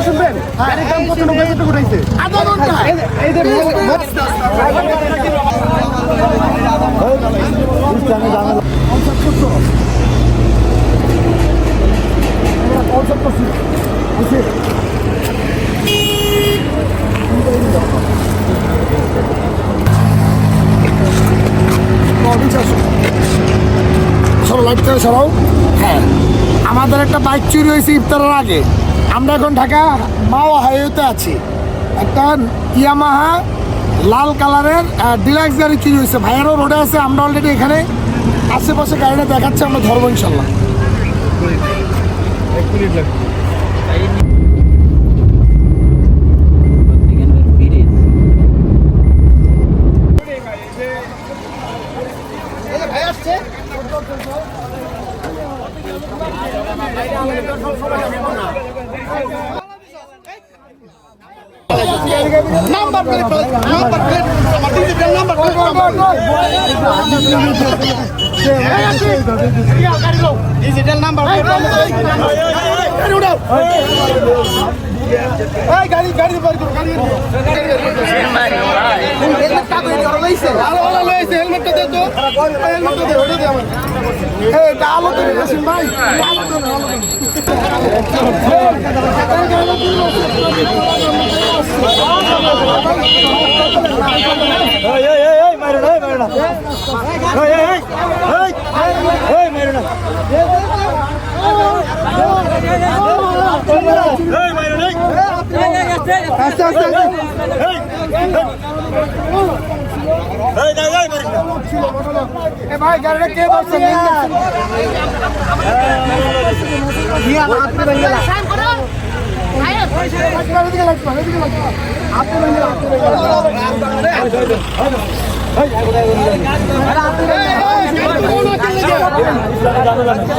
শুনবেন করে সরাও। হ্যাঁ আমাদের একটা বাইক চুরি হয়েছে ইফতারের আগে। আমরা এখন ঢাকা মাওয়া হাইওয়েতে আছি। একটা ইয়ামাহা লাল কালারের ডিলাক্স গাড়ি চুরি হয়েছে। ভাইয়ারও রোডে আছে, আমরা অলরেডি এখানে আশেপাশে গাড়িটা দেখাচ্ছি, আমরা ধরবো ইনশাল্লাহ। নাম্বার প্লেট নাম্বার প্লেট আমার digital number plate digital number এই, গাড়ি গাড়ি বার করো গাড়ি হেলমেটটা দে তো। হেলমেটটা দে, ওটা দে আমার। এই, এটা আলো তো রেখেছেন ভাই। আলো তো আলো আস্তে আস্তে এ ভাই গাড়িটা কে বলছে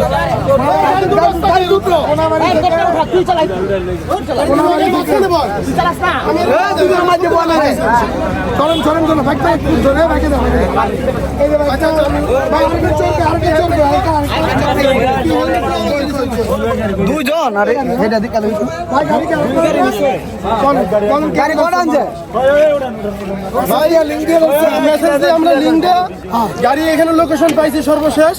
চলেন চলেন ভাই দুজন আরে। এটা গাড়ি ভাই লিঙ্ক দিয়ে মেসেজ দিয়ে আমরা লিঙ্ক দিয়ে গাড়ি এখানে লোকেশন পাইছি সর্বশেষ।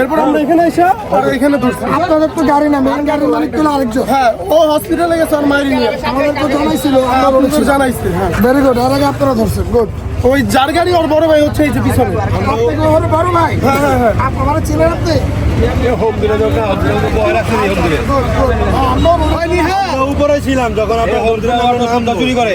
এরপর আমরা এখানে এসে আর এখানে ধরছি আপনাদের তো গাড়ি না মেন গাড়ির মালিক তো আরেকজন। হ্যাঁ ও হসপিটালে গেছে আর মাইরি নিয়ে আমাদের তো জানাইছিল আমরা বলেছি জানাইছি হ্যাঁ। ভেরি গুড আর আগে আপনারা ধরছেন গুড ওই যার গাড়ি ওর বড় ভাই হচ্ছে এই যে পিছনে। বড় ভাই হ্যাঁ। হ্যাঁ হ্যাঁ আপনারা ছিলেন আপনি উপরে ছিলাম যখন আপনার নামটা চুরি করে।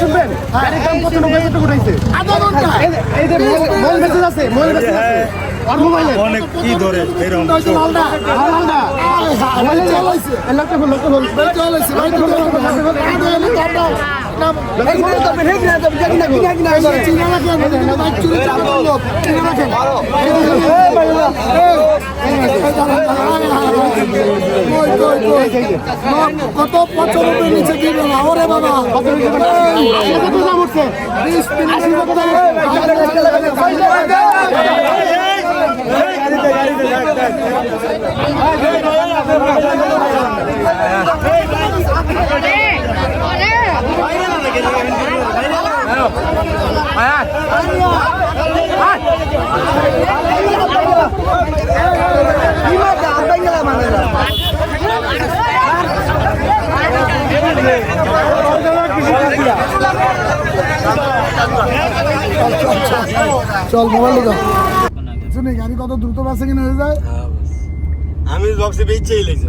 শুনবেন দাম কত নব্বই কত উঠাইছে এই যে মোবাইল মেসেজ আছে। মোবাইল মেসেজ আছে অনেক কি ধরে এরকম মালদা মালদা কত পঁচানব্বই নিচে দিবে না ওরে বাবা কত দাম উঠছে বিশ তিরিশ চল মোবাইল দিকে। শুনি গাড়ি কত দ্রুত বাসে কিনা হয়ে যায়? হ্যাঁ, আমি বক্সে বেচেই লেগেছে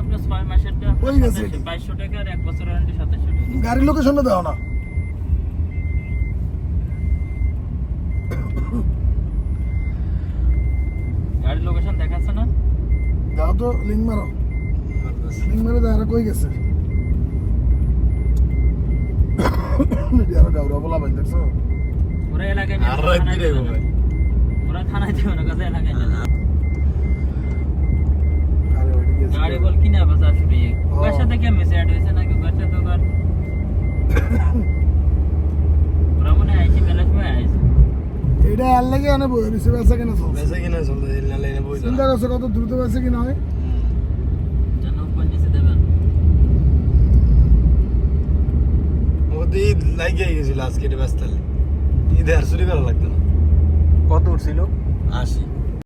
আপনার ছয় মাসের ওই গেছে। বাইশশো টাকা আর এক বছর ওয়ারেন্টি সাতাশশো টাকা। গাড়ির লোকেশনটা দাও না। গাড়ির লোকেশন দেখাচ্ছে না? দাও তো লিঙ্ক মারো। লিঙ্ক মারো দেখা কই গেছে? গাউরা বলা ভাই দেখছ ওরা এলাকায় আর থানায়। ওরা দেবে না কাছে এলাকায় নেই। আরে ওইটা গেছে গাড়ি বল কিনে ওর সাথে কি মেসে অ্যাড হয়েছে নাকি? ওর সাথে ওর ওরা মনে হয় আইসি মেলার সময় আইসি। এটা আর লাগে কিনা চলছে কিনা না লাইনে বই চিন্তা করছ কত দ্রুত কিনা হয়? ঈদ লাগিয়ে গেছিল আজকে ব্যস্ত ঈদে আর চুরি করা লাগতো না। কত উঠছিল? আশি।